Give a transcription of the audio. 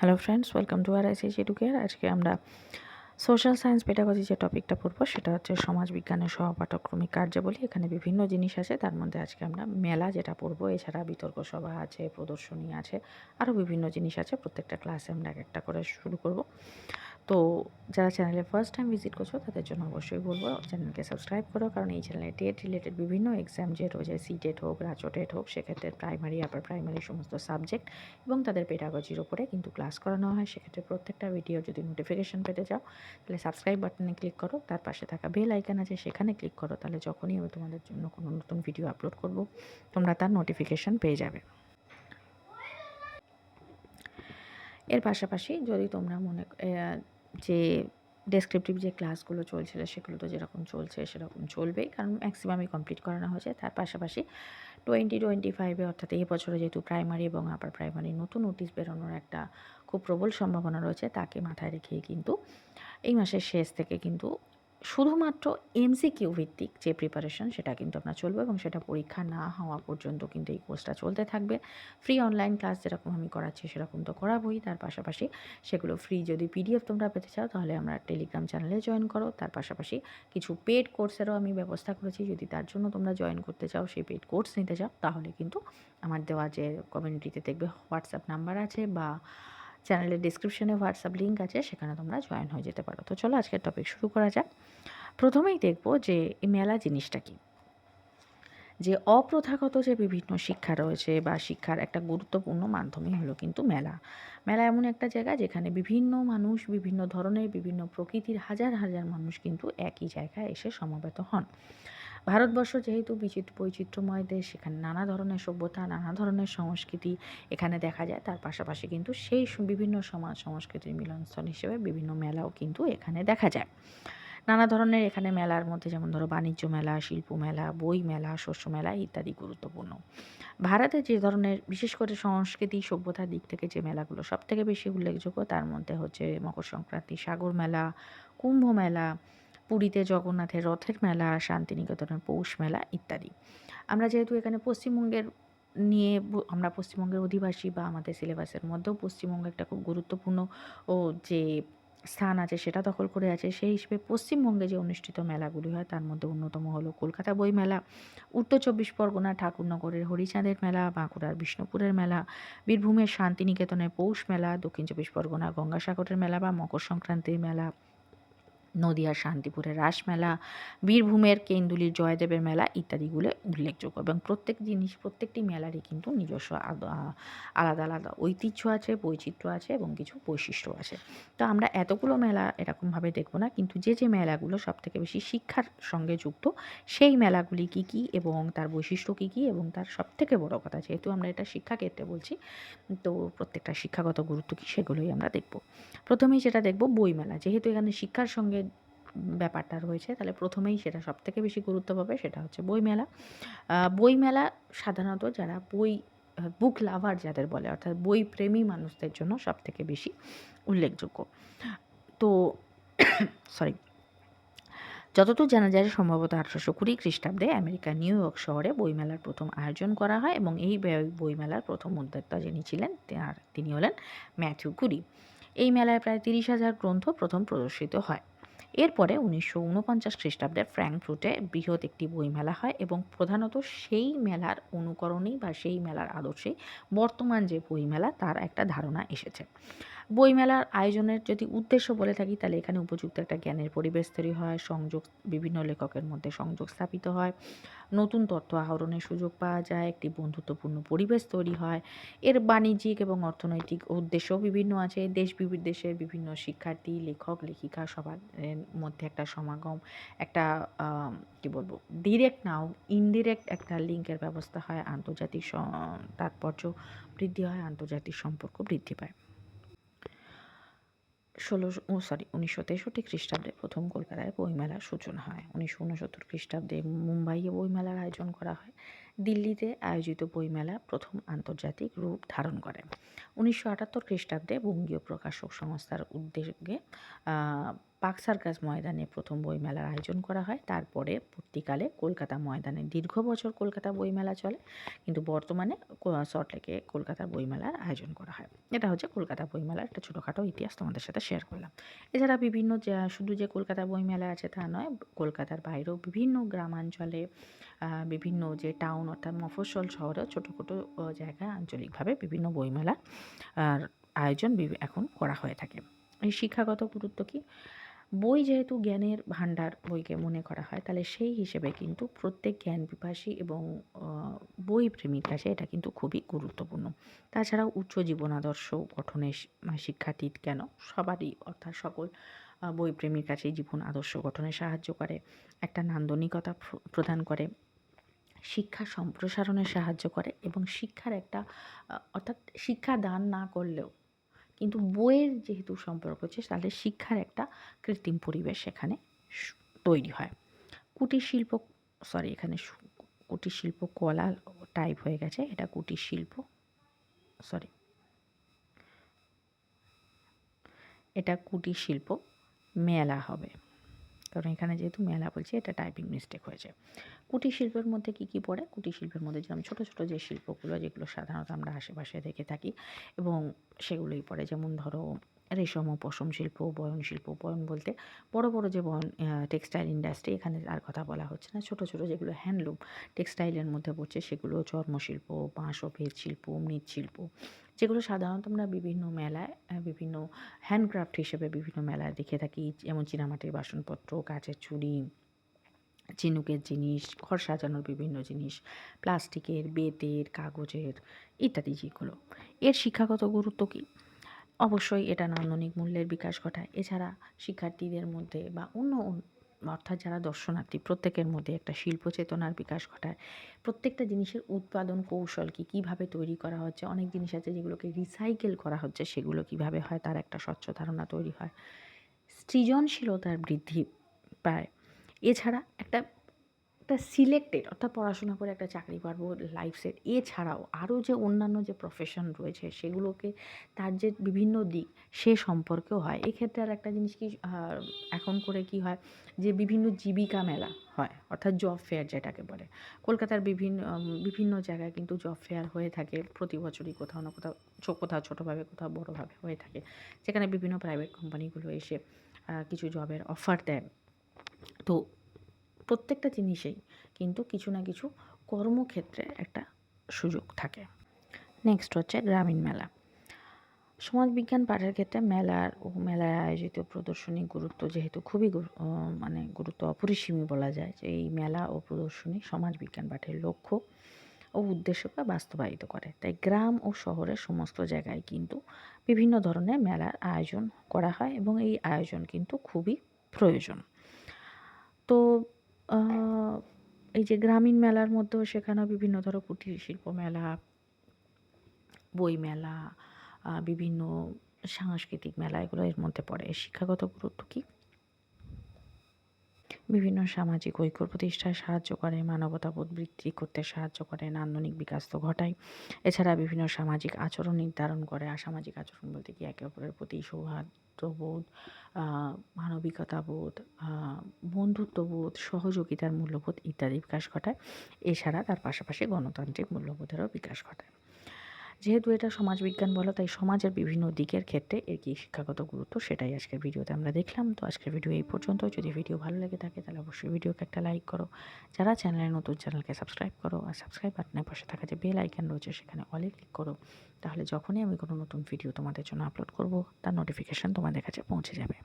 Hello friends welcome to R I C C to care আজকে আমরা social science পেটাগজি যে টপিকটা পড়ব, সেটা হচ্ছে সমাজ বিজ্ঞানের সহপাঠক্রমিক কার্যাবলী এখানে বিভিন্ন জিনিস আছে, তার মধ্যে আজকে আমরা মেলা যেটা পড়ব, এছাড়া বিতর্ক সভা আছে, প্রদর্শনী আছে আরও বিভিন্ন জিনিস আছে। প্রত্যেকটা ক্লাসে আমরা এক একটা করে শুরু করব। তো যারা চ্যানেলে ফার্স্ট টাইম ভিজিট করছ, তাদের জন্য অবশ্যই বলব চ্যানেলকে সাবস্ক্রাইব করো, কারণ এই চ্যানেলে টেট রিলেটেড বিভিন্ন এক্সাম যে রয়েছে সি টেট হোক রাচো টেট হোক, সেক্ষেত্রে প্রাইমারি আপার প্রাইমারি সমস্ত সাবজেক্ট এবং তাদের পেডাগজির ওপরে কিন্তু ক্লাস করানো হয়। সেক্ষেত্রে প্রত্যেকটা ভিডিও যদি নোটিফিকেশান পেতে চাও, তাহলে সাবস্ক্রাইব বাটনে ক্লিক করো। তার পাশে থাকা বেল আইকান আছে, সেখানে ক্লিক করো। তাহলে যখনই আমি তোমাদের জন্য কোনো নতুন ভিডিও আপলোড করব, তোমরা তার নোটিফিকেশান পেয়ে যাবে। এর পাশাপাশি যদি তোমরা মনে যে ডেসক্রিপটিভ যে ক্লাসগুলো চলছিল সেগুলো তো যেরকম চলছে সেরকম চলবেই। কারণ ম্যাক্সিমামই কমপ্লিট করানো হয়েছে। তার পাশাপাশি টোয়েন্টি টোয়েন্টি ফাইভে অর্থাৎ এই বছরে যেহেতু প্রাইমারি এবং আপার প্রাইমারি নতুন নোটিশ বেরোনোর একটা খুব প্রবল সম্ভাবনা রয়েছে, তাকে মাথায় রেখেই কিন্তু এই মাসের শেষ থেকে কিন্তু শুধুমাত্র এমসিকিউ ভিত্তিক যে প্রিপারেশন সেটা কিন্তু আপনার চলবে এবং সেটা পরীক্ষা না হওয়া পর্যন্ত কিন্তু এই কোর্সটা চলতে থাকবে। ফ্রি অনলাইন ক্লাস যেরকম আমি করাচ্ছি, সেরকম তো করাবোই। তার পাশাপাশি সেগুলো ফ্রি যদি পিডিএফ তোমরা পেতে চাও, তাহলে আমরা টেলিগ্রাম চ্যানেলে জয়েন করো। তার পাশাপাশি কিছু পেড কোর্সেরও আমি ব্যবস্থা করেছি। যদি তার জন্য তোমরা জয়েন করতে চাও, সেই পেড কোর্স নিতে চাও, তাহলে কিন্তু আমার দেওয়া যে কমিউনিটিতে দেখবে হোয়াটসঅ্যাপ নাম্বার আছে বা চ্যানেলের ডিসক্রিপশনে হোয়াটসঅ্যাপ লিঙ্ক আছে, সেখানে তোমরা জয়েন হয়ে যেতে পারো। তো চলো আজকের টপিক শুরু করা যাক। প্রথমেই দেখব যে এই মেলা জিনিসটা কী। যে অপ্রথাগত যে বিভিন্ন শিক্ষা রয়েছে বা শিক্ষার একটা গুরুত্বপূর্ণ মাধ্যমই হলো কিন্তু মেলা। মেলা এমন একটা জায়গা যেখানে বিভিন্ন মানুষ, বিভিন্ন ধরনের, বিভিন্ন প্রকৃতির হাজার হাজার মানুষ কিন্তু একই জায়গায় এসে সমবেত হন। ভারতবর্ষ যেহেতু বিচিত্র, বৈচিত্র্যময় দেশ, সেখানে নানা ধরনের সভ্যতা, নানা ধরনের সংস্কৃতি এখানে দেখা যায়। তার পাশাপাশি কিন্তু সেই বিভিন্ন সমাজ, সংস্কৃতির মিলনস্থল হিসেবে বিভিন্ন মেলাও কিন্তু এখানে দেখা যায়। নানা ধরনের এখানে মেলার মধ্যে যেমন ধরো বাণিজ্য মেলা, শিল্প মেলা, বই মেলা, শস্য মেলা ইত্যাদি গুরুত্বপূর্ণ। ভারতে যে ধরনের, বিশেষ করে সংস্কৃতি, সভ্যতার দিক থেকে যে মেলাগুলো সব থেকে বেশি উল্লেখযোগ্য, তার মধ্যে হচ্ছে মকর সংক্রান্তি সাগর মেলা, কুম্ভ মেলা পুরীতে জগন্নাথের রথের মেলা, শান্তিনিকেতনের পৌষ মেলা ইত্যাদি। আমরা যেহেতু এখানে পশ্চিমবঙ্গের নিয়ে আমরা পশ্চিমবঙ্গের অধিবাসী বা আমাদের সিলেবাসের মধ্যেও পশ্চিমবঙ্গ একটা খুব গুরুত্বপূর্ণ ও যে স্থান আছে সেটা দখল করে আছে, সেই হিসেবে পশ্চিমবঙ্গে যে অনুষ্ঠিত মেলাগুলি হয় তার মধ্যে অন্যতম হলো কলকাতা বই মেলা, উত্তর চব্বিশ পরগনা ঠাকুরনগরের হরিচাঁদের মেলা, বাঁকুড়ার বিষ্ণুপুরের মেলা, বীরভূমের শান্তিনিকেতনের পৌষ মেলা, দক্ষিণ চব্বিশ পরগনা গঙ্গাসাগরের মেলা বা মকর সংক্রান্তির মেলা নদিয়ার শান্তিপুরের রাসমেলা বীরভূমের কেন্দুলির জয়দেবের মেলা ইত্যাদিগুলো উল্লেখযোগ্য এবং প্রত্যেক জিনিস, প্রত্যেকটি মেলারই কিন্তু নিজস্ব আলাদা আলাদা ঐতিহ্য আছে, বৈচিত্র্য আছে এবং কিছু বৈশিষ্ট্য আছে। তো আমরা এতগুলো মেলা এরকমভাবে দেখব না, কিন্তু যে যে মেলাগুলো সবথেকে বেশি শিক্ষার সঙ্গে যুক্ত, সেই মেলাগুলি কী কী এবং তার বৈশিষ্ট্য কী কী এবং তার সবথেকে বড় কথা, যেহেতু আমরা এটা শিক্ষাক্ষেত্রে বলছি, তো প্রত্যেকটা শিক্ষাগত গুরুত্ব কী, সেগুলোই আমরা দেখব। প্রথমেই যেটা দেখব বইমেলা, যেহেতু এখানে শিক্ষার সঙ্গে ব্যাপারটা রয়েছে, তাহলে প্রথমেই সেটা সব থেকে বেশি গুরুত্ব পাবে সেটা হচ্ছে বইমেলা। বইমেলা সাধারণত যারা বই বুক লাভার যাদের বলে, অর্থাৎ বই প্রেমী মানুষদের জন্য সব থেকে বেশি উল্লেখযোগ্য। তো সরি যতদূর জানা যায় সম্ভবত আঠারোশো কুড়ি খ্রিস্টাব্দে আমেরিকার নিউ ইয়র্ক শহরে বইমেলার প্রথম আয়োজন করা হয় এবং এই বইমেলার প্রথম উদ্যোক্তা যিনি ছিলেন তিনি হলেন ম্যাথিউ কুরি। এই মেলায় প্রায় তিরিশ হাজার গ্রন্থ প্রথম প্রদর্শিত হয়। এরপরে উনিশশো উনপঞ্চাশ খ্রিস্টাব্দে ফ্র্যাঙ্কফ্রুটে বৃহৎ একটি বইমেলা হয় এবং প্রধানত সেই মেলার অনুকরণেই বা সেই মেলার আদর্শেই বর্তমান যে বইমেলা, তার একটা ধারণা এসেছে। বইমেলার আয়োজনের যদি উদ্দেশ্য বলে থাকি, তাহলে এখানে উপযুক্ত একটা জ্ঞানের পরিবেশ তৈরি হয়, সংযোগ, বিভিন্ন লেখকের মধ্যে সংযোগ স্থাপিত হয়, নতুন তথ্য আহরণের সুযোগ পাওয়া যায়, একটি বন্ধুত্বপূর্ণ পরিবেশ তৈরি হয়। এর বাণিজ্যিক এবং অর্থনৈতিক উদ্দেশ্যও বিভিন্ন আছে। দেশ বিদেশের বিভিন্ন শিক্ষার্থী, লেখক, লেখিকা সবার মধ্যে একটা সমাগম, একটা কী বলব ডিরেক্ট নাও ইনডিরেক্ট একটা লিঙ্কের ব্যবস্থা হয়, আন্তর্জাতিক তাৎপর্য বৃদ্ধি হয়, আন্তর্জাতিক সম্পর্ক বৃদ্ধি পায়। ষোলোশো ও সরি, উনিশশো তেষট্টি খ্রিস্টাব্দে প্রথম কলকাতায় বইমেলার সূচনা হয়। উনিশশো উনসত্তর খ্রিস্টাব্দে মুম্বাইয়ে বইমেলার আয়োজন করা হয়। দিল্লিতে আয়োজিত বইমেলা প্রথম আন্তর্জাতিক রূপ ধারণ করে। উনিশশো আটাত্তর খ্রিস্টাব্দে বঙ্গীয় প্রকাশক সংস্থার উদ্যোগে পাক সার্কাস ময়দানে প্রথম বইমেলার আয়োজন করা হয়। তারপরে পরবর্তীকালে কলকাতা ময়দানে দীর্ঘ বছর কলকাতা বইমেলা চলে, কিন্তু বর্তমানে সল্টলেকে কলকাতার বইমেলার আয়োজন করা হয়। এটা হচ্ছে কলকাতা বইমেলার একটা ছোটোখাটো ইতিহাস তোমাদের সাথে শেয়ার করলাম। এছাড়া বিভিন্ন যে, শুধু যে কলকাতা বইমেলা আছে তা নয়, কলকাতার বাইরেও বিভিন্ন গ্রামাঞ্চলে বিভিন্ন যে টাউন অর্থাৎ মফস্বল শহরেও ছোটো ছোটো জায়গায় আঞ্চলিকভাবে বিভিন্ন বইমেলার আর আয়োজন এখন করা হয়ে থাকে। এই শিক্ষাগত গুরুত্ব কি? বই যেহেতু জ্ঞানের ভাণ্ডার বইকে মনে করা হয়, তাহলে সেই হিসেবে কিন্তু প্রত্যেক জ্ঞান পিপাসী এবং বই প্রেমীর কাছে এটা কিন্তু খুবই গুরুত্বপূর্ণ। তাছাড়াও উচ্চ জীবন আদর্শ, গঠনে শিক্ষার্থী কেন সবারই, অর্থাৎ সকল বই প্রেমীর কাছেই জীবন আদর্শ গঠনে সাহায্য করে, একটা নান্দনিকতা প্রদান করে। শিক্ষা সম্প্রসারণে সাহায্য করে এবং শিক্ষার একটা অর্থাৎ শিক্ষা দান না করলেও, কিন্তু বইয়ের যেহেতু সম্পর্ক হচ্ছে, তাহলে শিক্ষার একটা কৃত্রিম পরিবেশ এখানে তৈরি হয়। কুটির শিল্প সরি এখানে কুটির শিল্প কলা টাইপ হয়ে গেছে, এটা কুটির শিল্প সরি এটা কুটির শিল্প মেলা হবে। কারণ এখানে যেহেতু মেলা বলছে, এটা টাইপিং মিস্টেক হয়েছে। কুটির শিল্পের মধ্যে কী কী পড়ে? কুটির শিল্পের মধ্যে যেমন ছোটো ছোটো যে শিল্পগুলো, যেগুলো সাধারণত আমরা আশেপাশে দেখে থাকি এবং সেগুলোই পড়ে। যেমন ধরো রেশম ও পশম শিল্প, বয়ন শিল্প, বয়ন বলতে বড় বড় যে বয়ন টেক্সটাইল ইন্ডাস্ট্রি এখানে আর কথা বলা হচ্ছে না। ছোট ছোট যেগুলো হ্যান্ডলুম টেক্সটাইলের মধ্যে পড়ছে সেগুলো চর্মশিল্প বাঁশ ও ভেদ শিল্প মৃৎশিল্প যেগুলো সাধারণত আমরা বিভিন্ন মেলায় বিভিন্ন হ্যান্ডক্রাফট হিসেবে বিভিন্ন মেলায় দেখে থাকি। যেমন চীনামাটির বাসনপত্র, কাচের চুড়ি চিনুকের জিনিস, ঘর সাজানোর বিভিন্ন জিনিস, প্লাস্টিকের, বেতের, কাগজের ইত্যাদি যেগুলো। এর শিক্ষাগত গুরুত্ব কী? অবশ্যই এটা নান্দনিক মূল্যের বিকাশ ঘটায়। এছাড়া শিক্ষার্থীদের মধ্যে বা অন্য অর্থাৎ যারা দর্শনার্থী, প্রত্যেকের মধ্যে একটা শিল্প চেতনার বিকাশ ঘটায়। প্রত্যেকটা জিনিসের উৎপাদন কৌশল কি? কীভাবে তৈরি করা হচ্ছে? অনেক জিনিস আছে যেগুলোকে রিসাইকেল করা হচ্ছে, সেগুলো কীভাবে হয়? তার একটা স্বচ্ছ ধারণা তৈরি হয়। সৃজনশীলতার বৃদ্ধি পায় এছাড়া একটা একটা সিলেক্টেড অর্থাৎ পড়াশোনা করে একটা চাকরি পারব লাইফ সেট এছাড়াও আরও যে অন্যান্য যে প্রফেশন রয়েছে, সেগুলোকে তার যে বিভিন্ন দিক, সে সম্পর্কেও হয়। এক্ষেত্রে আর একটা জিনিস কি এখন করে কি হয়, যে বিভিন্ন জীবিকা মেলা হয়, অর্থাৎ জব ফেয়ার যেটাকে বলে। কলকাতার বিভিন্ন বিভিন্ন জায়গায় কিন্তু জব ফেয়ার হয়ে থাকে, প্রতি বছরই কোথাও না কোথাও কোথাও ছোটোভাবে, কোথাও বড়োভাবে হয়ে থাকে। যেখানে বিভিন্ন প্রাইভেট কোম্পানিগুলো এসে কিছু জবের অফার দেয় তো প্রত্যেকটা জিনিসেই কিন্তু কিছু না কিছু কর্মক্ষেত্রে একটা সুযোগ থাকে। নেক্সট হচ্ছে গ্রামীণ মেলা। সমাজবিজ্ঞান পাঠের ক্ষেত্রে মেলার ও মেলায় আয়োজিত প্রদর্শনী গুরুত্ব যেহেতু খুবই মানে গুরুত্ব অপরিসীমী বলা যায়, যে এই মেলা ও প্রদর্শনী সমাজবিজ্ঞান পাঠের লক্ষ্য ও উদ্দেশ্যকে বাস্তবায়িত করে। তাই গ্রাম ও শহরের সমস্ত জায়গায় কিন্তু বিভিন্ন ধরনের মেলার আয়োজন করা হয় এবং এই আয়োজন কিন্তু খুবই প্রয়োজন। তো এই যে গ্রামীণ মেলার মধ্যেও সেখানে বিভিন্ন ধরো কুটির শিল্প মেলা, বই মেলা বিভিন্ন সাংস্কৃতিক মেলা, এগুলো এর মধ্যে পড়ে। শিক্ষাগত গুরুত্ব কী? বিভিন্ন সামাজিক ঐক্য প্রতিষ্ঠায় সাহায্য করে, মানবতাবোধ বৃদ্ধি করতে সাহায্য করে, নান্দনিক বিকাশ তো ঘটায়। এছাড়া বিভিন্ন সামাজিক আচরণ নির্ধারণ করে আসামাজিক আচরণ বলতে কি? একে অপরের প্রতি সৌহার্দ্যবোধ মানবিকতাবোধ বন্ধুত্ববোধ, সহযোগিতার মূল্যবোধ ইত্যাদি বিকাশ ঘটায়। এছাড়া তার পাশাপাশি গণতান্ত্রিক মূল্যবোধেরও বিকাশ ঘটায়। যেহেতু এটা সমাজবিজ্ঞান বলো, তাই সমাজের বিভিন্ন দিকের ক্ষেত্রে এর কি শিক্ষাগত গুরুত্ব সেটাই আজকের ভিডিওতে আমরা দেখলাম। তো আজকের ভিডিও এই পর্যন্ত। যদি ভিডিও ভালো লেগে থাকে, তাহলে অবশ্যই ভিডিওকে একটা লাইক করো। যারা চ্যানেলে নতুন চ্যানেলকে সাবস্ক্রাইব করো আর সাবস্ক্রাইব বাটনের পাশে থাকা যে বেল আইকন রয়েছে, সেখানে অলে ক্লিক করো। তাহলে যখনই আমি কোনো নতুন ভিডিও তোমাদের জন্য আপলোড করব, তার নোটিফিকেশান তোমাদের কাছে পৌঁছে যাবে।